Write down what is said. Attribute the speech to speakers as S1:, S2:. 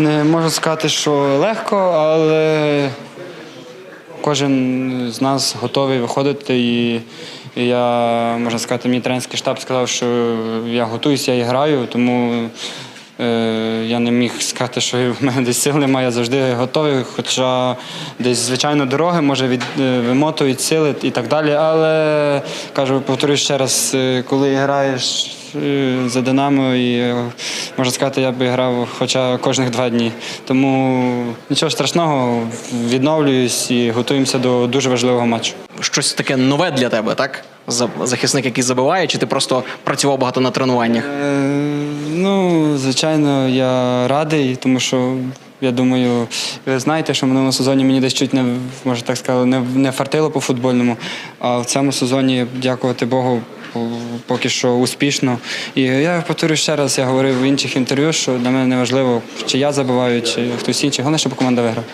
S1: Не можу сказати, що легко, але кожен з нас готовий виходити. І я, можна сказати, мій тренерський штаб сказав, що я готуюся, і граю, тому е, я не міг сказати, що в мене десь сил немає, я завжди готовий. Хоча десь, звичайно, дороги може від, е, вимотують сили і так далі. Але кажу, повторюю ще раз, е, коли граєш е, за Динамо, і можна сказати, я би грав хоча кожних два дні. Тому нічого страшного, відновлююсь і готуємося до дуже важливого матчу.
S2: Щось таке нове для тебе, так? Захисник, який забиває, чи ти просто працював багато на тренуваннях?
S1: Е, ну, звичайно, я радий, тому що я думаю, ви знаєте, що в минулому сезоні мені десь чуть не може так сказати, не, не фартило по футбольному. А в цьому сезоні, дякувати Богу, поки що успішно. І я повторюю ще раз, я говорив в інших інтерв'ю, що для мене не важливо, чи я забиваю, чи хтось інший. Головне, щоб команда виграла.